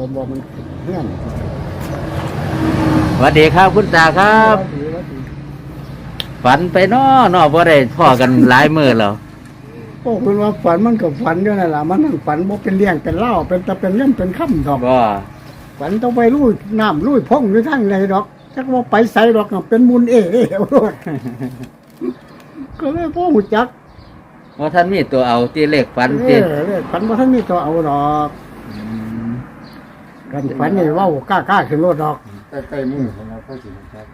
บ่บ่มันเฮี้ยนสวัสดีครับคุณตาครับว่าดีว่าดีฝันไปเนาะเนาะบ่ได้พ่อกันหลายมื้อแล้วโอ้คุณว่าฝันมันก็ฝันอยู่นั่นล่ะมันนั่งฝันบ่เป็นเลี้ยงเป็นเล่าเป็นแต่เป็นเรื่องเป็นค่ำดอกบ่ฝันต้องไปลุยน้ำลุยพงอยู่ทางไหนดอกจักว่าไปใส่ดอกน่ะเป็นมุนเอ๋เอ๋เอาโลดก็เลยพ่อหูจักว่าท่านมีตัวเอาที่เลขฝันเอติอเลยฝันว่าท่านมีตัวเอาดอก กันฝันนี่เว่ากล้ากล้าขึ้นรถดอกใกล้ๆมือของเราก็สิครับ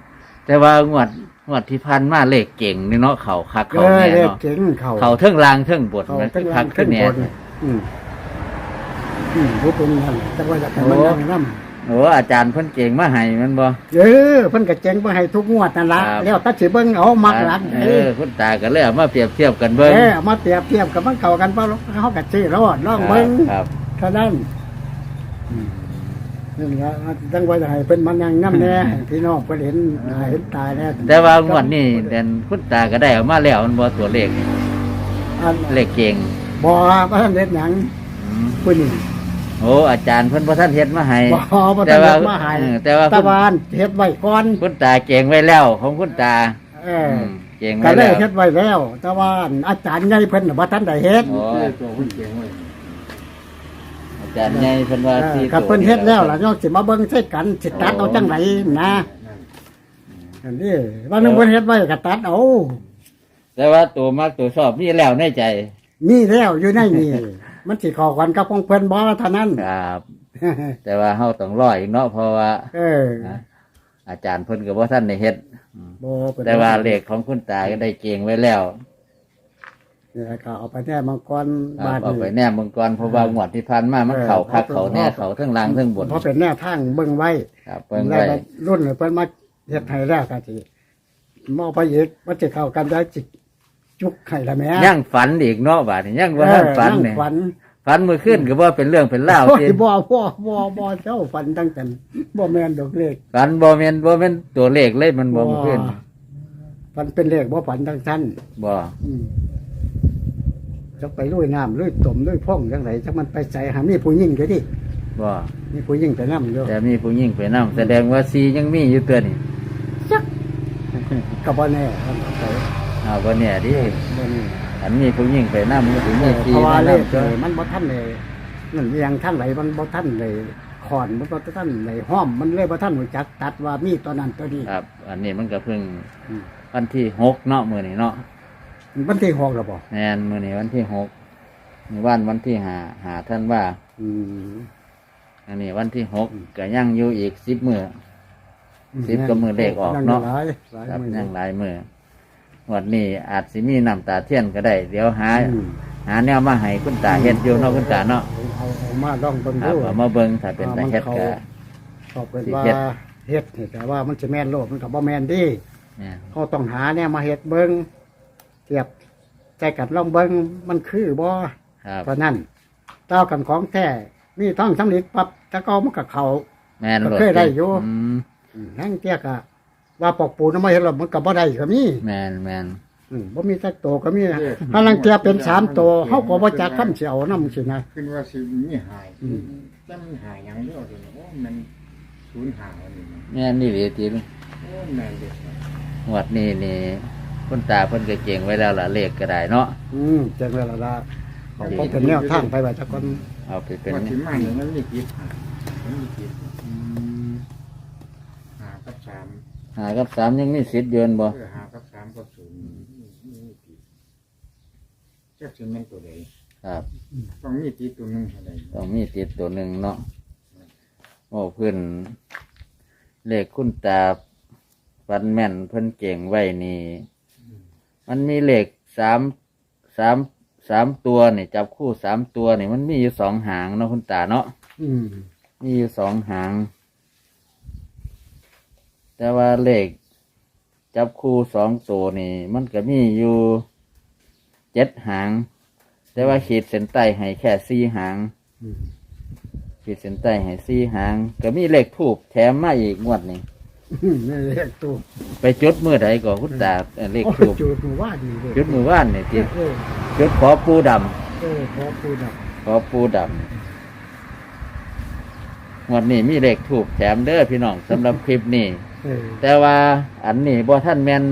แต่ว่างวดงวดที่พันมาเลขเก่งนี่เนาะเขาคักเอเขาอแน่เลขเนาะเก่งเขาเขาเทิงลางเทิงบทเขามันทั้งคัล่ากงขึ้ทั้นงแน่บนอืมอืมรู้เป็นยังแต่ว่าจะให้มันนั่งน้ำโอ้อาจารย์เพิ่นเก่งมาให้มันบ่ เออเพิ่นก็เจ๋งไปให้ทุกงวดนั่นละครับ แล้วตัดสิเบิ่งเอามักหลักเอเอออคุณตาก็เลยเอามาเปรียบเทียบกันเอเบิ่งอเอามาเปรียบเทียบกับมันเก่ากันเปล่าเฮาก็ซื้อรอดลองเบิ่งครับเท่านั้นอืม นี่นละตั้งไว้จะให้เพิ่นมันยังน้ำแน่ให้พี่น้องเพิ่นเห็นหน้าเห็นตาแน่แต่ว่างวดนี้เด่นคุณตาก็ได้เอามาแล้วมันบ่ตัวเลขอันเลขเก่งบ่ว่าท่านเฮ็ดหยังอืมผู้นี้โอ้อาจารย์เพิ่นบ่ทันเฮ็ดมาให้ บ่บ่แต่ทันว่าเฮ็ดมาให้เออแต่ว่า ตะคุณวันเฮ็ดไว้ก่อนคุณตาเก่งไว้แล้วของคุณตาเออมเก่งก็ไว้เลแล้ยวเฮ็ดไว้แล้ว แต่ว่าอาจารย์ใหญ่เพิ่นน่ะบ่ทันได้เฮ็ด โอ้เพื่อตัวคุณเก่งไว้อา จารย์ใหญ่เพิ่นว่าเออสี่กับตัวเพิ่นเฮ็ดแล้วล่ะยกสิมาเบิ่งใส่กันสิตัดเอาจังไหนนะอันนี้ว่านึงเพิ่นเฮ็ดไว้ก็ตัดเอาแต่ว่าตัวมักตัวชอบมีแล้วในใจมีแล้วอยู่ในนี่มันสิเข้ากันกับของเพิ่นบ่เท่านั้นครับ แต่ว่าเฮาต้องรออีกเนาะเพราะว่า เออนะอาจารย์เพิ่นก็บ่ทันได้เฮ็ดบ่เป็นแต่ว่าเลขของคุณตาก็ได้เก่งไว้แล้ว นี่ก็เอาไปแน่มังกรครับบาทเอาไปนี่แนมเบิ่งก่อนเพราะว่างวดที่ผ่านมามันเออเข้าคักเพราะเข้าแน่เข้าทั้งล่างทั้งบนเพราะเป็นแนวทางเบิ่งไว้ครับเบิ่งแล้วไว้ก็รุ่นเพิ่นมาเฮ็ดให้แล้วก็สิมอบไปอีกมันสิเข้ากันได้จิจุกให้ละแม่ยังฝันอีกเนาะบาดนี้ยังบ่ทันฝันเออเนี่ยฝันฝันมื้อคืนก็บ่เป็นเรื่องเป็นราวโอ้ยที่บ่บ่บ่บ่เจ้าฝันตั้งแต่บ่แม่นดอกเลขฝันบ่แม่นบ่แม่นตัวเลขเลยมันบ่มื้อคืนฝันเป็นเลขบ่ฝันทั้งสั้นบ่อืม จะไปลุยน้ำลุยต้มลุยพ่องจังไดจักมันไปใส่หามีผู้หญิงก็ดิบ่มีผู้หญิงไปนำอยู่แต่มีผู้หญิงไปนํแสดงว่าซียังมีอยู่ตัวนี่ก็บ่แน่อันต่อไปอ้าวบ่เนี่ยดิบ่นี่อันมีผู้หญิงไปนํมีผู้หญิงเพซีราะว่ามาเลนํขเลยมันบ่ทันเลยนั่นเรียงท่านไหลมันบ่ทันเลยขอนมันบ่ทันเลยห้อมมันเลยบ่ทันรู้จักตัดว่ามีตัวนั้นตัวนี้ครับ อันนี้มันก็เพิ่งอืมวันที่หกเนาะมื้อนี้เนาะ มันที่หกแล้วบ่แม่นมื้อนี้วันที่หกมื้อวันวันที่ห้าหาท่านว่า อืม อันนี้วันที่หกก็ยังอยู่อีก10มื้อสิบก็มือเลขออกเนาะหลายหลายครับมือ ยังหลายมื้อวันนี้อาจสิมีน้ำตาเทียนก็ได้ เดี๋ยวหา อืม หาแนวมาให้คุณตาเฮ็ดอยู่เนาะคุณตาเนาะเอาเอามาลองเบิ่งครับดูเอามาเบิ่งถ้าเป็นตาเฮ็ดก็ก็เป็นสิว่าเฮ็ด เฮ็ดนี่แต่ว่ามันจะแม่นโลดมันก็บ่แม่นดิเนี่ยเขาต้องหาเนี่ยมาเฮ็ดเบิ่ง เทียบใจกันลองเบิ่งมันคือบ่ครับเพราะนั้นเจ้ากันของแท้มีท้องสำลิดปั๊บตะเกามันก็เข้าแม่นก็โลเคยได้อยู่อืมอืมแห้งเตี้ยกะว่าปอกปูนำมาเฮ็ดแล้วมันก็บ่ได้ก็มีแม่นแม่นอืมบ่มีสักโตวก็มีนะถ้าลังเทียเป็นสามโตวเฮาก็บ่จักคำสิเอานำสินะ ขึ้นว่าสิมีหายอืม แต่มันหายอย่างเดียวเลยโอ้มันสูญหายอันนี้นะแม่นนี่หลีติโอ้แม่นเด็ดงวดนี้นี่ คุณตาเพิ่นก็เก่งไว้แล้วล่ะเลขก็ได้เนาะอืมจังแล้วล่ะเขาก็เป็นแนวทางไปว่าจักคนเอาไปเป็นว่าที่มาเนี่ยมันมีกี่หายมันมีกี่อืมหากับสามหากับสามยังมีสิทธิ์เยืนบ่เออหากับสามกับศูนย์มีกี่จักสิแม่นตัวใดครับ ต้องมีตีตัวหนึงเท่าใดต้องมีติดตัวหนึ่งเนาะโอ้เพิ่นเลขคุณตาฟันแม่นเพิ่นเก่งไว้นี่ มันมีเลขสามสามสามตัวนี่จับคู่สามตัวนี่มันมีอยู่สองหางเนาะคุณตาเนาะอืมมีอยู่สองหาง แต่ว่าเลขจับคู่สองตัวนี่ มันก็มีอยู่เจ็ดหาง แต่ว่าขีดเส้นใต้ให้แค่สี่หางอืมขีดเส้นใต้ให้สี่หาง ก็มีเลขทูบแถมมาอีกงวดนี่ อืมนี่เลขตัวไปจุดมือใดก่อนคุณตาเอ่อเลขโอ้ทูบจุดมือว่าดีเลยจุดมือว่านนี่ที่เออจุดขอปูดเออพอปูดับำขอปูดงวดนี้มีเลขถูกแถมเด้อพี่น้องสำหรับคลิปนี้ เออแต่ว่าอันนี้บ่ท่านแมน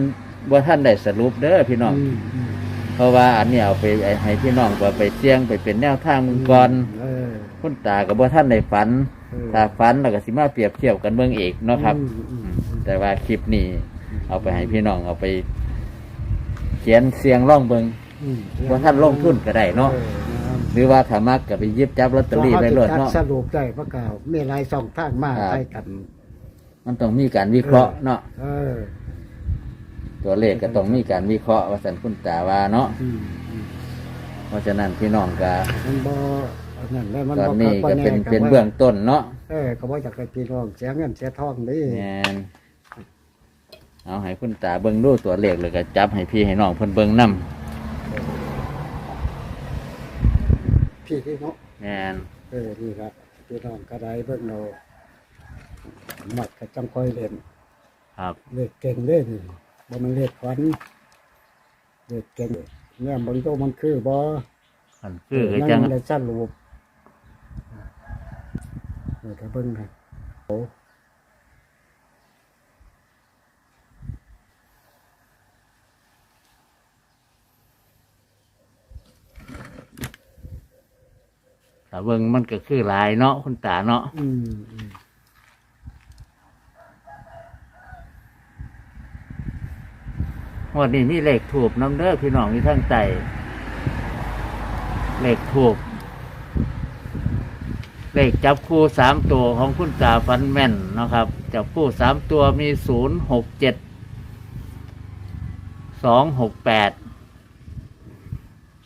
บ่ท่านได้สรุปเด้อพี่น้องอืมอืมเพราะว่าอันนี้เอาไปให้พี่น้องก็ไปเสี่ยงไปเป็นแนวทางมึงก่อนเออคุณตากับบ่ท่านได้ฝัน เออถ้าฝันแล้วก็สิมาเปรียบเทียบกันเบิ่งอีกเนาะครับ อืมอืมอืม แต่ว่าคลิปนี้เอาไปให้พี่น้องเอาไป เขียนเสียงร่องเบิ่งอืมว่าท่านลงทุนก็ได้เนาะออนะครับหรือว่าถ้ามักก็ไปหยิบจับลอตเตอรี่ไปโลดเนาะเนาะสรุปได้พระกล่าวมีหลายสองทางมาครับใกล้กัน มันต้องมีการวิเคราะห์เนาะเออตัวเลขก็ต้องมีการวิเคราะห์ว่าสันคุณตาว่าเนาะอืมอืมเพราะฉะนั้นพี่น้องก็มันบ่อันนั้นแล้วมันตอนบ่นี้บ่ก็แเป็นเป็นว่าเบื้องต้นเนาะเออก็บ่อยากให้พี่น้องเสียเงินเสียทองนี่แมน เอาให้คุณตาเบิ่งดูตัวเลขแล้วก็จับให้พี่ให้น้องเพิ่นเบิ่งนํพี่ที่เนาะแมนเออนี่ละพี่น้องก็ได้เบิ่งเอาหมักก็จังค่อยเล่นครับเล็กเก่งเล่นบ่มันเล็กขวัญเล็กเก่งเนี่ยเบิ่งโตมันคือบ่มันคือคือจังนั่นได้สรุปเออก็เบิ่งครับโอ้ ถ้าเบิ่งมันก็คือหลายเนาะคุณตาเนาะอืมอืมวันนี้มีเลขถูกน้ำเด้อพี่น้องที่ทั้งใจเลขถูกเลขจับคู่สามตัวของคุณตาฟันแม่นเนาะครับ จับคู่สามตัวมีศูนย์หกเจ็ดสองหกแปด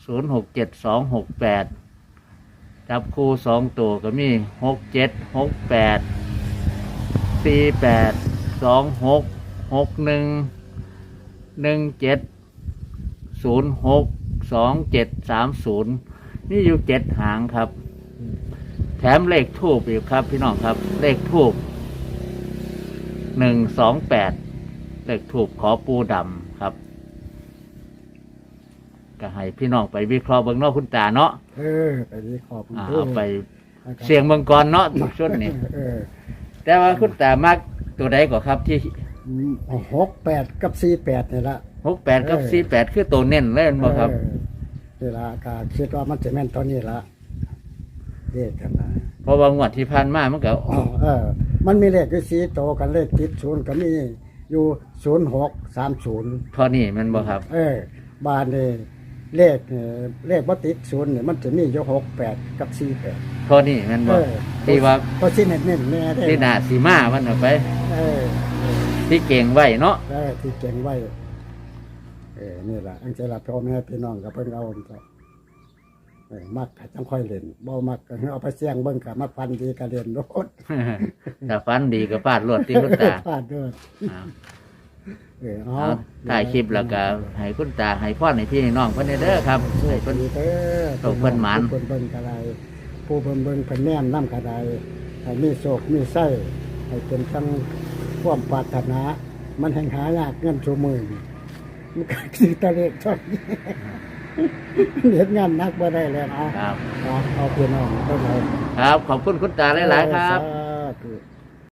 ศูนย์หกเจ็ดสองหกแปด จับคู่สองตัวก็มีหกเจ็ดหกแปดสี่แปดสองหกหกหนึ่งหนึ่งเจ็ดศูนย์หกสองเจ็ดสามศูนย์นี่อยู่เจ็ดหางครับ แถมเลขทูบอีกครับ พี่น้องครับ เลขทูบหนึ่งสองแปดเลขทูบขอปูดำ ก็ให้พี่น้องไปวิเคราะห์เบิ่งเนาะคุณตาเนาะเออไปนี่ขอบคุณอ่าด้วเอาไปนะครับเสียงเมืองกรเนาะชุดนี้ เออแต่ว่าคุณตามักตัวใดก็ครับที่หกแปดกับสี่แปดนี่ละหกแปดกับเออสี่แปดคือตัวเน้นเล่นบ่ครับ เออเวลาก็คิดว่ามันจะแม่นตอนนี้ละเด็กกันนะเพราะว่างวดที่ผ่านมามันก็อ๋อเออ มันมีเลขอยู่สีโตวกันเลขติดศูนย์ก็มีอยู่ศูนย์หกสามศูนย์ เท่านี้แมันบ่ครับ เออบานนี่ เลขเนี่ยเลขว่าติดศูนย์เนี่ยมันจะมีอยู่หกแปดกับสี่แปด เท่านี้แมันเอบ่อที่ว่าเพราะที่เน้นเน้นๆแน่ได้ที่หน้าสีมาวันออกไป เออที่เก่งไว้เนาะเออที่เก่งไว้ เออนี่แหละอังเจลาพ่อแม่พี่น้องกับเพิ่งเอาก็เออมักก็จังค่อยเล่นบ่มักก็เอาไปเสี่ยงเบิ่งก็มาฟันดีก็เล่นโลดถ้าฟันดีก็ฟาดรวดที่คุณตา พลาดเด้ออ่า เออเอาเอาถ่ายคลิปแล้วก็ให้คุณตาให้พ่อให้พี่ให้น้องเพิ่นเด้อครับโชให้คเพิ่น ดีเด้อโชคเพิ่นหมาน ผู้เพิ่นเบิ่งก็ได้ผู้เพิ่นเบิ่งเพิ่นแนมนํก็ได้ให้มีโชคมีไส้ให้เป็นทั้งความปรารถนา มันแห่งหายากเงินชั่วมือนี่มันก็สิตะเลขเท่านี้เฮ็ดงานหนักบ่ได้แล้วเอาครับ เอาเอาพี่น้องเพิ่นเอาครับขอบคุณคุณตาหลาย ๆ ครับ สาธุ